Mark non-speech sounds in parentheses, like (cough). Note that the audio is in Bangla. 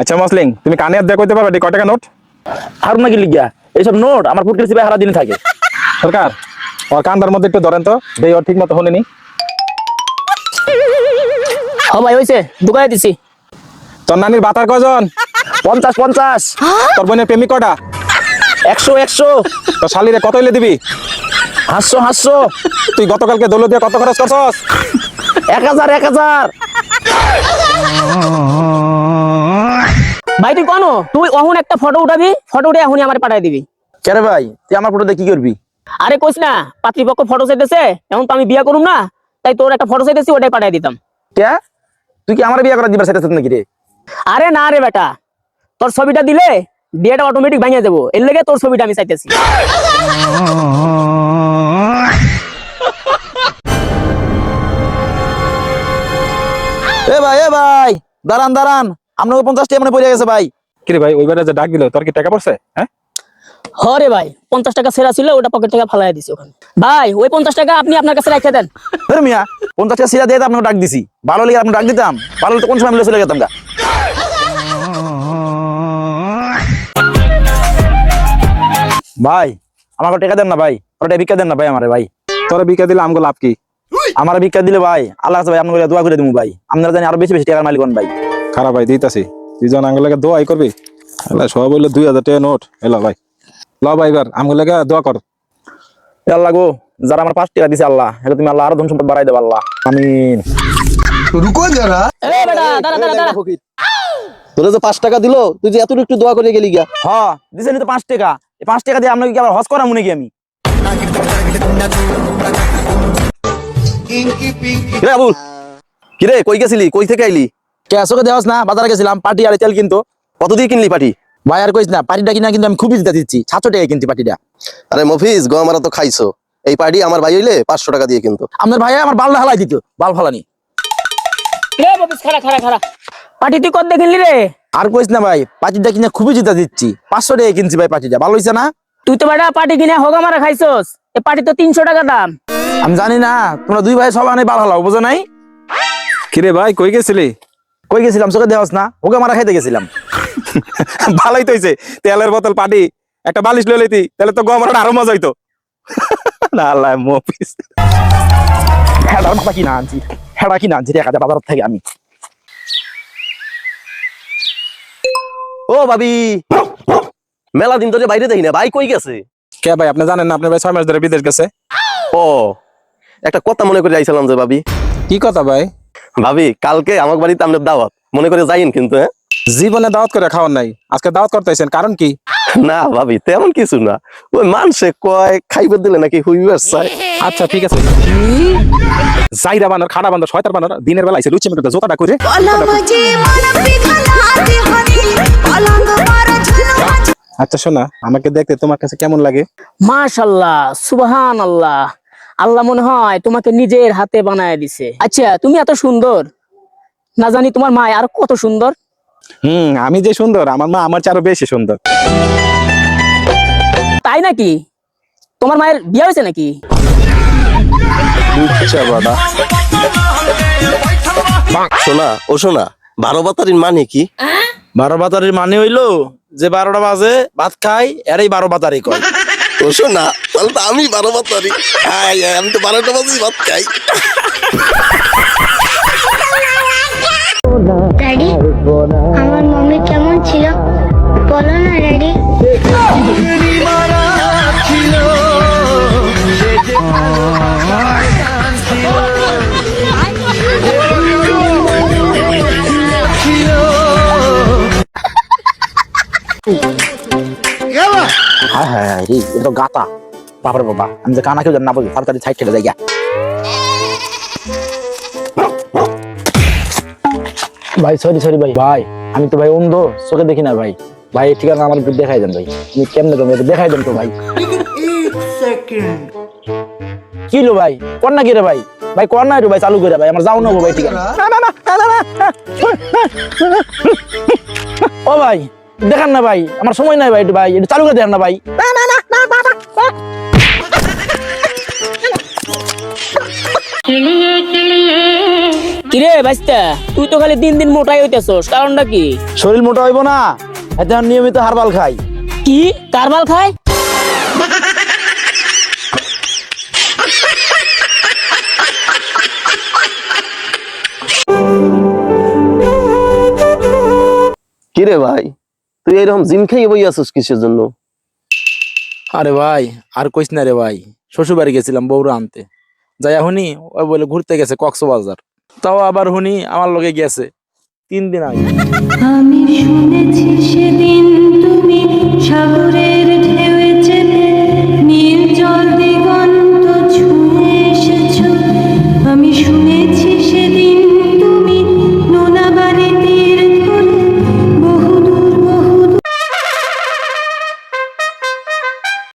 আচ্ছা মসলিং তুমি কানে আর দেখতে পারবে কয় টাকা নোট? হারুন নাকি লিগিয়া? এইসব নোট আমার ফুটকের সিপাই হারা দিনে থাকে। সরকার ওর কান্দার মধ্যে একটু ধরেন তো দেই ওর ঠিক মতো শুনিনি ও ভাই হয়েছে দোকানে দিছি। তোর নানির বাতার কজন? পঞ্চাশ পঞ্চাশ। তোর বোনের প্রেমিক কটা? একশো একশো। তোর শালিরে কত হইলে দিবি? হাসছো হাসছো তুই গতকালকে দৌলত দিয়ে কত খরচ করছস? এক হাজার এক হাজার। ভাই তুই কোনো? তুই অহন একটা ফটো উঠাবি ফটো উঠে এখনই আমার পাঠাই দিবি। কেরে ভাই? তুই আমার ফটো কি করবি? আরে কইস না পাত্রীপক্ষ ফটো চাইতেছে এখন তো আমি বিয়া করুম না তাই তোর একটা ফটো চাইতেছি ওটাই পাঠাই দিতাম। কে? তুই কি আমার বিয়ে করা দিবার সাথে নাকি রে? আরে না রে বেটা তোর ছবিটা দিলে বিয়েটা অটোমেটিক ভাঙিয়ে দেবো এর লেগে তোর ছবিটা আমি চাইতেছি। এ ভাই এ ভাই দাঁড়ান দাঁড়ান। আপনাকে পঞ্চাশ টাকা মনে পড়ে গেছে ভাই। কিরে ভাই ওইবারে যে ডাক দিল তোর কি টাকা পড়ছে হ্যাঁ? হরে ভাই পঞ্চাশ টাকা সেরা ছিল ওটা পকেট থেকে ফালাই দিছি ওখানে। ভাই ওই পঞ্চাশ টাকা আপনি আপনার কাছে রেখে দেন। ধর মিয়া পঞ্চাশ টাকা সিরা দিয়ে আপনাকে ডাক দিছি। ভালো লেগে আপনি ডাক দিতাম ভালো তো কোন সময় মিলে চলে যেতাম গা। ভাই আমাকে টাকা দেন না ভাই ওটা ভিক্ষা দেন না ভাই আমারে ভাই। তোরা বিকা দিলে আমগো লাভ কি? আমার ভিক্ষা দিলে ভাই আল্লাহ আছে ভাই আপনাকে দোয়া করে দিব ভাই। আপনারা জানি আরও বেশি বেশি টাকার মালিক হন ভাই। খারাপ ভাই দিতাছি। তুই যখন আঙ্গুলাকে দোয়াই করবি? এলা সব বললে দুই হাজার টাকা নোট। এলা ভাই ল ভাই এবার আঙ্গুলাকে দোয়া কর। আল্লাহ গো যারা আমার পাঁচ টাকা দিছে আল্লাহ এটা তুমি আল্লাহ আরও ধন সম্পদ বাড়াই দেবা আল্লাহ। আমিন। রুকো যারা। তোরা যে পাঁচ টাকা দিলো তুই যে এত একটু দোয়া করে গেলি গিয়া। হ্যাঁ দিছে তো পাঁচ টাকা। এই পাঁচ টাকা দিয়ে আপনাকে কি আবার হজ করা মনে কি আমি? কিরে আবুল কিরে কই গেছিলি? কই থেকে আইলি? কে দেওয়াস না? বাজারে গেছিলাম পার্টি আর তেল কিনতো। কত দিয়ে কিনলি পার্টি ভাই আর কইস না পার্টিটা কিনা কিন্তু আমি খুবই দিতে দিচ্ছি। সাতশো টাকা কিনছি পার্টিটা আরে মফিজ গো আমারা তো খাইছো। এই পার্টি আমার ভাই হইলে পাঁচশো টাকা দিয়ে কিন্তু। আপনার ভাই আমার বাল হালাই দিত বাল ফালানি। খারা খারা খারা পাটি তুই কত রে? আর কইস না ভাই পার্টিটা কিনা খুবই জিতা দিচ্ছি। পাঁচশো টাকা কিনছি ভাই পার্টিটা ভালো হইছে না? তুই তো বেটা পাটি কিনে হোগা মারা খাইছস। এ পাটি তো তিনশো টাকা দাম। আমি জানি না তোমরা দুই ভাই সব আনে বাল হালাও বুঝো নাই? কিরে ভাই কই গেছিলি? কই গেছিলাম? চোখে দেওয়াস না? ওকে মারা খাইতে গেছিলাম। (laughs) ভালোই তো হইছে। তেলের বোতল পাটি একটা বালিশ লই লইতি তাহলে তো গমরাটা আরও মজা হইতো। (laughs) না আল্লাহ মফিস হেডার মাথা কিনা আনছি? হেডা কিনা আনছি? দেখা যায় বাজার থেকে আমি। ও ভাবি। মেলা দিন ধরে বাইরে দেখি না। ভাই কই গেছে? কে ভাই আপনি জানেন না আপনার ভাই ছয় মাস ধরে বিদেশ গেছে? ও একটা কথা মনে করে আইছিলাম যে ভাবি। কি কথা ভাই? ভাবি কালকে আমার বাড়িতে আপনার দাওয়াত। মনে করে যাইন কিন্তু হ্যাঁ? জীবনে দাওয়াত করে খাওয়ার নাই। আজকে দাওয়াত করতেছেন কারণ কি? না ভাবি তেমন কিছু না। ওই মানুষে কয় খাইবে দিলে নাকি হুইবার চাই আচ্ছা ঠিক আছে। জাইরা বানর খাড়া বানর ছয়তার বানর দিনের বেলা আইছে লুচি মেটে জোতাটা করে আচ্ছা শোনা আমাকে দেখতে তোমার কাছে কেমন লাগে? মাশাল্লাহ সুবহান আল্লাহ আল্লাহ মনে হয় তোমাকে নিজের হাতে বানায় দিছে। আচ্ছা তুমি এত সুন্দর। না জানি তোমার মা আর কত সুন্দর? হুম আমি যে সুন্দর আমার মা আমার চেয়ে বেশি সুন্দর। তাই নাকি? তোমার মায়ের বিয়ে হয়েছে নাকি? শোনা ও শোনা বারো বাতারির মানে কি? বারো বাতারির মানে হইল যে বারোটা বাজে ভাত খাই এরই বারো বাতারি কয়। ও শোনা তাহলে তো আমি বারো বাতারি আয়, আমি তো বারোটা বাজি ভাত খাই। ড্যাডি আমার মমি কেমন ছিল? বলো না ড্যাডি হ্যাঁ হ্যাঁ হ্যাঁ রে এটা তো গাতা বাবারে বাবা আমি যে কানা কেউ জানি না বলি তাড়াতাড়ি সাইড খেলে যাই ভাই সরি সরি ভাই ভাই আমি তো ভাই অন্ধ চোখে দেখি না ভাই ভাই ঠিকানা আমার দেখাই দেন ভাই তুমি কেমনে তুমি দেখাই দেন তো ভাই কি লো ভাই কর না কি রে ভাই ভাই কর না একটু ভাই চালু করে ভাই আমার যাও না ভাই ঠিকানা না, না, না, না, না, না, না। ও ভাই দেখান না ভাই আমার সময় নাই ভাই ভাই একটু চালু করে দেখান না ভাই। না, না, না, না, না, না, না। কিলিয়ে কিলিয়ে কিরে বাইস্তা তুই তো খালি দিন দিন মোটাই হইতেছস কারণটা কি? শরীর মোটা হইব না এখন নিয়মিত হারবাল খাই। কি? কারবাল খায়? কিরে ভাই? তুই এরকম জিম খাইয়ে বই আছিস কিসের জন্য? আরে ভাই আর কইস না রে ভাই শ্বশুর বাড়ি গেছিলাম বউরা আনতে। যাই হুনি ওই বলে ঘুরতে গেছে কক্সবাজার। তাও আবার হুনি আমার লগে গেছে তিন দিন আগে। আমি শুনেছি সেদিন তুমি সাগরের